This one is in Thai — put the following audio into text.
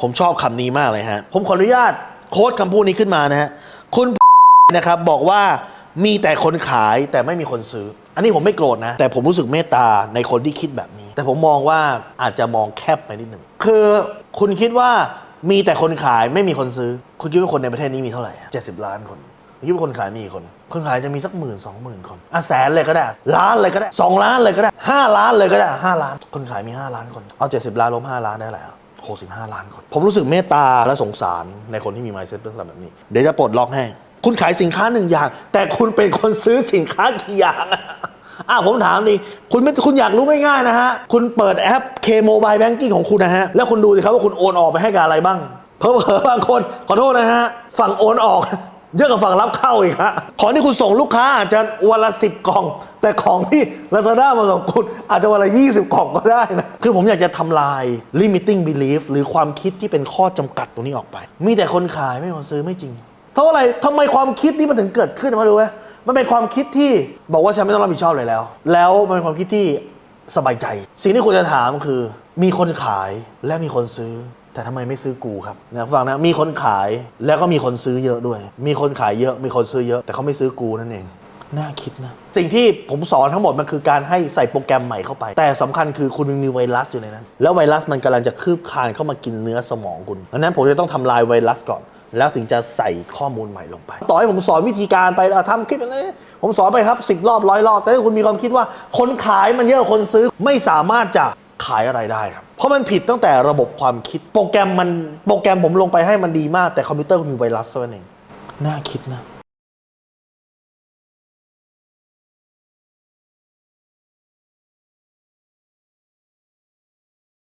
ผมชอบคำนี้มากเลยฮะ ผมขออนุญาตโค้ดคำพูดนี้ขึ้นมานะฮะ คุณนะครับบอกว่ามีแต่คนขายแต่ไม่มีคนซื้อ อันนี้ผมไม่โกรธนะ แต่ผมรู้สึกเมตตาในคนที่คิดแบบนี้ แต่ผมมองว่าอาจจะมองแคบไปนิดหนึ่ง คือคุณคิดว่ามีแต่คนขายไม่มีคนซื้อ คุณคิดว่าคนในประเทศนี้มีเท่าไหร่เจ็ดสิบล้านคนคุณคิดว่าคนขายมีกี่คน คนขายจะมีสักหมื่นสองหมื่นคนอะแสนเลยก็ได้ ล้านเลยก็ได้สองล้านเลยก็ได้ห้าล้านเลยก็ได้ห้าล้าน คนขายมีห้าล้านคน เอาเจ็ดสิบล้านลบห้าล้านได้อะไรอะ หกสิบห้าล้านคน ผมรู้สึกเมตตาและสงสารในคนที่มี mindset ลักษณะแบบนี้ เดี๋ยวจะปลดล็อกให้ คุณขายสินค้าหนึ่งอย่าง แต่คุณเป็นคนซื้อสินค้ากี่อย่างอะผมถามดิคุณไม่คุณอยากรู้ง่ายๆนะฮะ คุณเปิดแอปเคมออยแบงกี้ของคุณนะฮะ แล้วคุณดูสิครับว่าคุณโอนออกไปให้กับอะไรบ้าง เพอเพอบางคน ขอโทษนะฮะ ฝั่งโอนออก เยอะกว่าฝั่งรับเข้าอีกฮะของที่คุณส่งลูกค้าอาจจะวันละสิบกล่อง แต่ของที่ Lazada มาส่งคุณอาจจะวันละ20กล่องก็ได้นะคือผมอยากจะทำลาย limiting belief หรือความคิดที่เป็นข้อจำกัดตรงนี้ออกไป มีแต่คนขายไม่มีคนซื้อไม่จริงเพราะอะไรทำไมความคิดนี้มันถึงเกิดขึ้นมาดูไหมมันเป็นความคิดที่บอกว่าฉันไม่ต้องรับผิดชอบเลยแล้ว แล้วมันเป็นความคิดที่สบายใจ สิ่งที่คุณจะถามคือ มีคนขายและมีคนซื้อ แต่ทำไมไม่ซื้อกูครับนะฟังนะมีคนขายแล้วก็มีคนซื้อเยอะด้วย มีคนขายเยอะ มีคนซื้อเยอะ แต่เขาไม่ซื้อกูนั่นเองน่าคิดนะ สิ่งที่ผมสอนทั้งหมดมันคือการให้ใส่โปรแกรมใหม่เข้าไป แต่สำคัญคือคุณมีไวรัสอยู่ในนั้น แล้วไวรัสมันกำลังจะคืบคานเข้ามากินเนื้อสมองคุณดังนั้นผมจะต้องทำลายไวรัสก่อน แล้วถึงจะใส่ข้อมูลใหม่ลงไป ต่อให้ผมสอนวิธีการไปอะทำคลิปอะไรผมสอนไปครับสิบรอบร้อยรอบแต่ถ้าคุณมีความคิดว่าคนขายมันเยอะคนซื้อไม่สามารถจะ ขายอะไรได้ครับ เพราะมันผิดตั้งแต่ระบบความคิด โปรแกรมมันโปรแกรมผมลงไปให้มันดีมาก แต่คอมพิวเตอร์มีไวรัสซะนั่นเองน่าคิดนะ